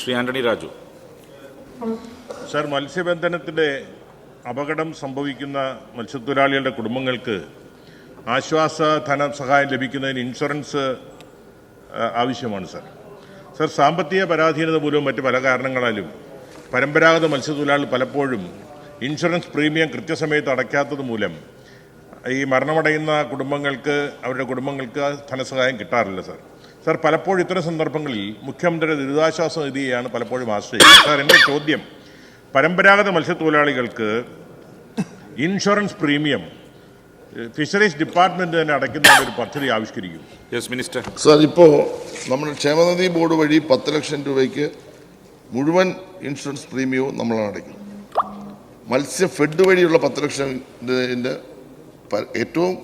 Shri Antony Raju. Sir മത്സ്യബന്ധനത്തിന്റെ അപകടം സംഭവിക്കുന്ന മത്സ്യത്തൊഴിലാളികളുടെ കുടുംബങ്ങൾക്ക് ആശ്വാസ ധനസഹായം ലഭിക്കുന്നതിന് ഇൻഷുറൻസ് ആവശ്യമാണ് സർ. സർ സാമ്പത്തിക പരാധീനത മൂലവും മറ്റ് പല കാരണങ്ങളാലും പരമ്പരാഗത മത്സ്യത്തൊഴിലാളികൾ പലപ്പോഴും ഇൻഷുറൻസ് പ്രീമിയം കൃത്യസമയത്ത് അടയ്ക്കാത്തത് മൂലം ഈ മരണമടയുന്ന കുടുംബങ്ങൾക്ക് അവരുടെ കുടുംബങ്ങൾക്ക് ധനസഹായം കിട്ടാറില്ല സർ. സർ പലപ്പോഴും ഇത്തരം സന്ദർഭങ്ങളിൽ മുഖ്യമന്ത്രിയുടെ ദുരിതാശ്വാസ നിധിയെയാണ് പലപ്പോഴും ആശ്രയിക്കുന്നത്. സാർ എന്റെ ചോദ്യം പരമ്പരാഗത മത്സ്യത്തൊഴിലാളികൾക്ക് ഇൻഷുറൻസ് പ്രീമിയം ഫിഷറീസ് ഡിപ്പാർട്ട്മെന്റ് തന്നെ അടയ്ക്കുന്ന ഒരു പദ്ധതി ആവിഷ്കരിക്കും യെസ് മിനിസ്റ്റർ സാർ ഇപ്പോൾ നമ്മൾ ക്ഷേമനിധി ബോർഡ് വഴി പത്ത് ലക്ഷം രൂപയ്ക്ക് മുഴുവൻ ഇൻഷുറൻസ് പ്രീമിയവും നമ്മളാണ് അടയ്ക്കുന്നത്. മത്സ്യ ഫെഡ് വഴിയുള്ള പത്ത് ലക്ഷത്തിന്റെ ഏറ്റവും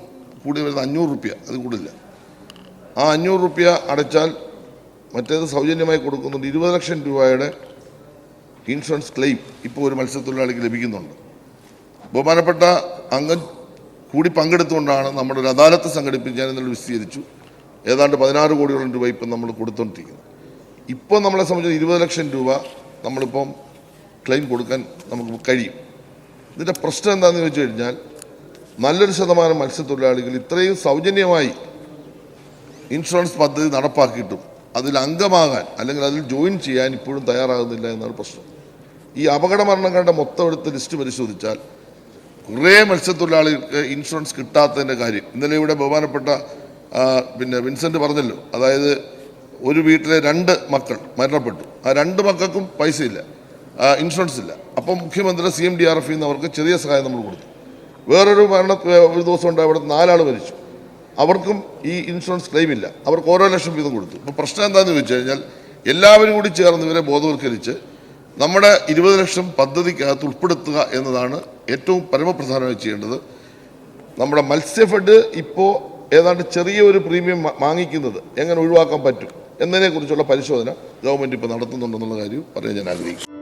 കൂടി വരുന്ന അഞ്ഞൂറ് റുപ്യ അത് കൂടില്ല ആ അഞ്ഞൂറ് റുപ്യ അടച്ചാൽ മറ്റേത് സൗജന്യമായി കൊടുക്കുന്നുണ്ട്. ഇരുപത് ലക്ഷം രൂപയുടെ ഇൻഷുറൻസ് ക്ലെയിം ഇപ്പോൾ ഒരു മത്സ്യത്തൊഴിലാളിക്ക് ലഭിക്കുന്നുണ്ട്. ബഹുമാനപ്പെട്ട അംഗം കൂടി പങ്കെടുത്തുകൊണ്ടാണ് നമ്മുടെ ഒരു അദാലത്ത് സംഘടിപ്പിച്ച് ഞാൻ ഇന്നലെ വിശദീകരിച്ചു. ഏതാണ്ട് പതിനാറ് കോടിയോളം രൂപ ഇപ്പം നമ്മൾ കൊടുത്തുകൊണ്ടിരിക്കുന്നത് ഇപ്പോൾ നമ്മളെ സംബന്ധിച്ച് ഇരുപത് ലക്ഷം രൂപ നമ്മളിപ്പം ക്ലെയിം കൊടുക്കാൻ നമുക്ക് കഴിയും. ഇതിന്റെ പ്രശ്നം എന്താണെന്ന് ചോദിച്ചു കഴിഞ്ഞാൽ നല്ലൊരു ശതമാനം മത്സ്യത്തൊഴിലാളികൾ ഇത്രയും സൗജന്യമായി ഇൻഷുറൻസ് പദ്ധതി നടപ്പാക്കിയിട്ടും അതിൽ അംഗമാകാൻ അല്ലെങ്കിൽ അതിൽ ജോയിൻ ചെയ്യാൻ ഇപ്പോഴും തയ്യാറാകുന്നില്ല എന്നാണ് പ്രശ്നം. ഈ അപകട മരണങ്ങളുടെ മൊത്തം എടുത്ത് ലിസ്റ്റ് പരിശോധിച്ചാൽ കുറേ മത്സ്യത്തൊഴിലാളികൾക്ക് ഇൻഷുറൻസ് കിട്ടാത്തതിന്റെ കാര്യം. ഇന്നലെ ഇവിടെ ബഹുമാനപ്പെട്ട പിന്നെ വിൻസെന്റ് പറഞ്ഞല്ലോ. അതായത് ഒരു വീട്ടിലെ രണ്ട് മക്കൾ മരണപ്പെട്ടു. ആ രണ്ട് മക്കൾക്കും പൈസ ഇല്ല ഇൻഷുറൻസ് ഇല്ല. അപ്പം മുഖ്യമന്ത്രി സി എം ഡി ആർ എഫിൽ നിന്ന് അവർക്ക് ചെറിയ സഹായം നമ്മൾ കൊടുത്തു. വേറൊരു മരണ ഒരു ദിവസം ഉണ്ട് അവിടെ നാലാൾ മരിച്ചു. അവർക്കും ഈ ഇൻഷുറൻസ് ക്ലെയിം ഇല്ല. അവർക്ക് ഓരോ ലക്ഷം വീതം കൊടുത്തു. ഇപ്പോൾ പ്രശ്നം എന്താണെന്ന് ചോദിച്ചു കഴിഞ്ഞാൽ എല്ലാവരും കൂടി ചേർന്ന് ഇവരെ ബോധവൽക്കരിച്ച് നമ്മുടെ ഇരുപത് ലക്ഷം പദ്ധതിക്കകത്ത് ഉൾപ്പെടുത്തുക എന്നതാണ് ഏറ്റവും പരമപ്രധാനമായി ചെയ്യേണ്ടത്. നമ്മുടെ മത്സ്യഫെഡ് ഇപ്പോൾ ഏതാണ്ട് ചെറിയ ഒരു പ്രീമിയം വാങ്ങിക്കുന്നത് എങ്ങനെ ഒഴിവാക്കാൻ പറ്റും എന്നതിനെക്കുറിച്ചുള്ള പരിശോധന ഗവൺമെന്റ് ഇപ്പോൾ നടത്തുന്നുണ്ടെന്നുള്ള കാര്യവും പറയാൻ ഞാൻ ആഗ്രഹിക്കുന്നു.